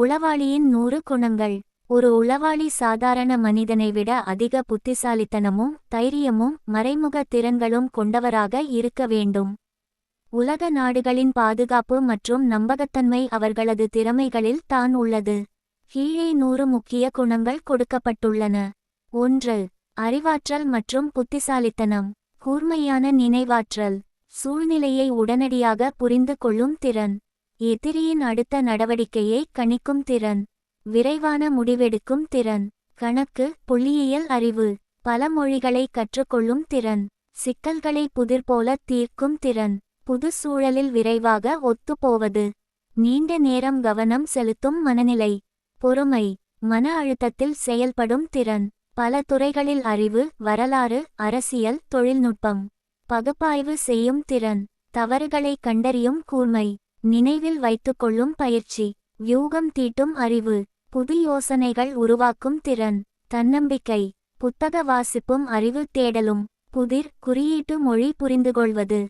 உளவாளியின் நூறு குணங்கள். ஒரு உளவாளி சாதாரண மனிதனை விட அதிக புத்திசாலித்தனமும் தைரியமும் மறைமுக திறன்களும் கொண்டவராக இருக்க வேண்டும். உலக நாடுகளின் பாதுகாப்பு மற்றும் நம்பகத்தன்மை அவர்களது திறமைகளில் தான் உள்ளது. கீழே நூறு முக்கிய குணங்கள் கொடுக்கப்பட்டுள்ளன. ஒன்று அறிவாற்றல் மற்றும் புத்திசாலித்தனம். கூர்மையான நினைவாற்றல். சூழ்நிலையை உடனடியாக புரிந்து கொள்ளும் திறன். எதிரியின் அடுத்த நடவடிக்கையை கணிக்கும் திறன். விரைவான முடிவெடுக்கும் திறன். கணக்கு புள்ளியியல் அறிவு. பல மொழிகளை கற்றுக்கொள்ளும் திறன். சிக்கல்களை புதிர்போல தீர்க்கும் திறன். புது சூழலில் விரைவாக ஒத்துப்போவது. நீண்ட நேரம் கவனம் செலுத்தும் மனநிலை. பொறுமை. மன அழுத்தத்தில் செயல்படும் திறன். பல துறைகளில் அறிவு வரலாறு அரசியல் தொழில்நுட்பம். பகுப்பாய்வு செய்யும் திறன். தவறுகளை கண்டறியும் கூர்மை. நினைவில் வைத்துக்கொள்ளும் பயிற்சி. வியூகம் தீட்டும் அறிவு. புது யோசனைகள் உருவாக்கும் திறன். தன்னம்பிக்கை. புத்தக வாசிப்பும் அறிவு தேடலும். புதிர் குறியீட்டு மொழி புரிந்துகொள்வது.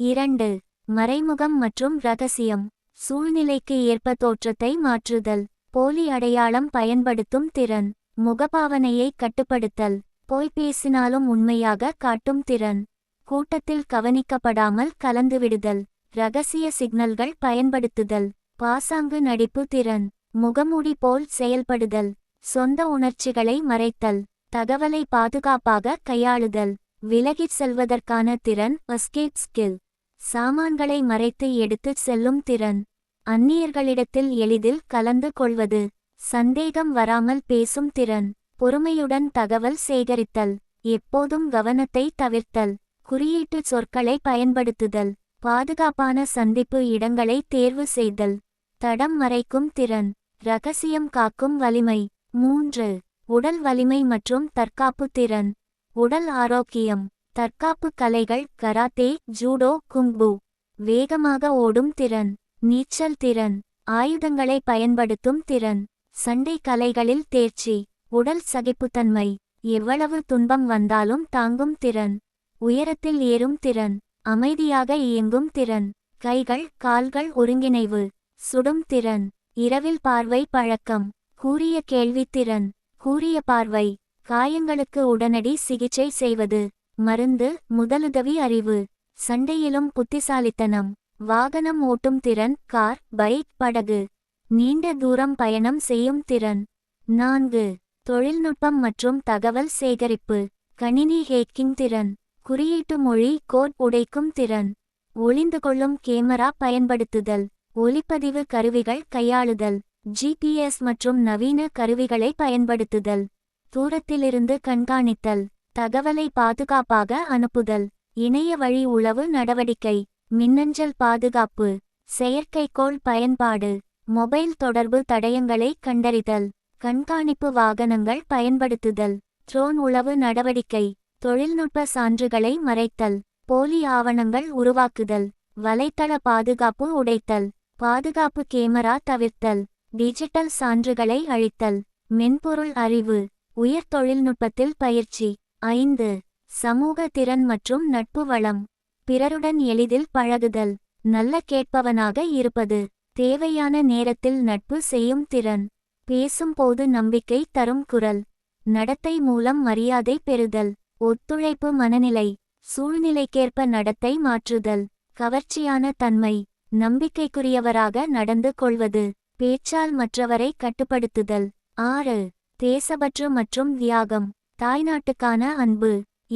இரண்டு மறைமுகம் மற்றும் ரகசியம். சூழ்நிலைக்கு ஏற்ப தோற்றத்தை மாற்றுதல். போலி அடையாளம் பயன்படுத்தும் திறன். முகபாவனையை கட்டுப்படுத்தல். போய் பேசினாலும் உண்மையாக காட்டும் திறன். கூட்டத்தில் கவனிக்கப்படாமல் கலந்துவிடுதல். ரகசிய சிக்னல்கள் பயன்படுத்துதல். பாசாங்கு நடிப்பு திறன். முகமூடி போல் செயல்படுதல். சொந்த உணர்ச்சிகளை மறைத்தல். தகவலை பாதுகாப்பாக கையாளுதல். விலகிச் செல்வதற்கான திறன். எஸ்கேப் ஸ்கில் சாமான்களை மறைத்து எடுத்துச் செல்லும் திறன். அந்நியர்களிடத்தில் எளிதில் கலந்து கொள்வது. சந்தேகம் வராமல் பேசும் திறன். பொறுமையுடன் தகவல் சேகரித்தல். எப்போதும் கவனத்தை தவிர்த்தல். குறியீட்டு சொற்களை பயன்படுத்துதல். பாதுகாப்பான சந்திப்பு இடங்களை தேர்வு செய்தல். தடம் மறைக்கும் திறன். ரகசியம் காக்கும் வலிமை. மூன்று. உடல் வலிமை மற்றும் தற்காப்பு திறன். உடல் ஆரோக்கியம். தற்காப்பு கலைகள் கராத்தே ஜூடோ குங்பு வேகமாக ஓடும் திறன். நீச்சல் திறன். ஆயுதங்களை பயன்படுத்தும் திறன். சண்டை கலைகளில் தேர்ச்சி. உடல் சகிப்புத்தன்மை. எவ்வளவு துன்பம் வந்தாலும் தாங்கும் திறன். உயரத்தில் ஏறும் திறன். அமைதியாக இயங்கும் திறன். கைகள் கால்கள் ஒருங்கிணைவு. சுடும் திறன். இரவில் பார்வை பழக்கம். கூறிய கேள்வி திறன். கூறிய பார்வை. காயங்களுக்கு உடனடி சிகிச்சை செய்வது. மருந்து முதலுதவி அறிவு. சண்டையிலும் புத்திசாலித்தனம். வாகனம் ஓட்டும் திறன். கார் பைக் படகு. நீண்ட தூரம் பயணம் செய்யும் திறன். நான்கு. தொழில்நுட்பம் மற்றும் தகவல் சேகரிப்பு. கணினி ஹேக்கிங் திறன். குறியீட்டு மொழி கோட் உடைக்கும் திறன். ஒளிந்து கொள்ளும் கேமரா பயன்படுத்துதல். ஒலிப்பதிவு கருவிகள் கையாளுதல். ஜிபிஎஸ் மற்றும் நவீன கருவிகளை பயன்படுத்துதல். தூரத்திலிருந்து கண்காணித்தல். தகவலை பாதுகாப்பாக அனுப்புதல். இணைய வழி உளவு நடவடிக்கை. மின்னஞ்சல் பாதுகாப்பு. செயற்கைக்கோள் பயன்பாடு. மொபைல் தொடர்பு தடயங்களை கண்டறிதல். கண்காணிப்பு வாகனங்கள் பயன்படுத்துதல். ட்ரோன் உளவு நடவடிக்கை. தொழில்நுட்ப சான்றுகளை மறைத்தல் போலி ஆவணங்கள் உருவாக்குதல் வலைத்தள பாதுகாப்பு உடைத்தல் பாதுகாப்பு கேமரா தவிர்த்தல் டிஜிட்டல் சான்றுகளை அழித்தல் மென்பொருள் அறிவு உயர் தொழில்நுட்பத்தில் பயிற்சி ஐந்து சமூக திறன் மற்றும் நட்பு வளம் பிறருடன் எளிதில் பழகுதல் நல்ல கேட்பவனாக இருப்பது தேவையான நேரத்தில் நட்பு செய்யும் திறன் பேசும்போது நம்பிக்கை தரும் குரல் நடத்தை மூலம் மரியாதை பெறுதல். ஒத்துழைப்பு மனநிலை சூழ்நிலைக்கேற்ப நடத்தை மாற்றுதல் கவர்ச்சியான தன்மை நம்பிக்கைக்குரியவராக நடந்து கொள்வது பேச்சால் மற்றவரை கட்டுப்படுத்துதல். ஆறு தேசபற்று மற்றும் தியாகம் தாய்நாட்டுக்கான அன்பு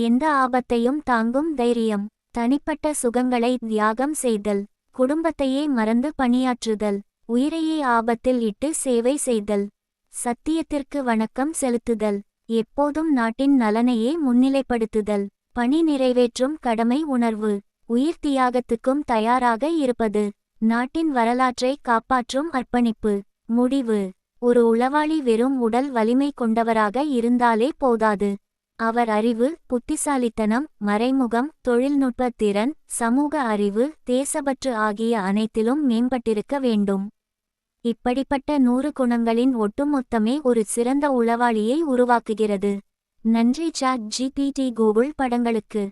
எந்த ஆபத்தையும் தாங்கும் தைரியம் தனிப்பட்ட சுகங்களை தியாகம் செய்தல் குடும்பத்தையே மறந்து பணியாற்றுதல் உயிரையே ஆபத்தில் இட்டு சேவை செய்தல் சத்தியத்திற்கு வணக்கம் செலுத்துதல். எப்போதும் நாட்டின் நலனையே முன்னிலைப்படுத்துதல் பணி நிறைவேற்றும் கடமை உணர்வு உயிர் தியாகத்துக்கும் தயாராக இருப்பது நாட்டின் வரலாற்றை காப்பாற்றும் அர்ப்பணிப்பு முடிவு. ஒரு உளவாளி வெறும் உடல் வலிமை கொண்டவராக இருந்தாலே போதாது. அவர் அறிவு புத்திசாலித்தனம் மறைமுகம் தொழில்நுட்ப திறன் சமூக அறிவு தேசபற்று ஆகிய அனைத்திலும் மேம்பட்டிருக்க வேண்டும். இப்படிப்பட்ட நூறு குணங்களின் ஒட்டுமொத்தமே ஒரு சிறந்த உளவாளியை உருவாக்குகிறது. நன்றி சாட் ஜிபிடி கூகுள் படங்களுக்கு.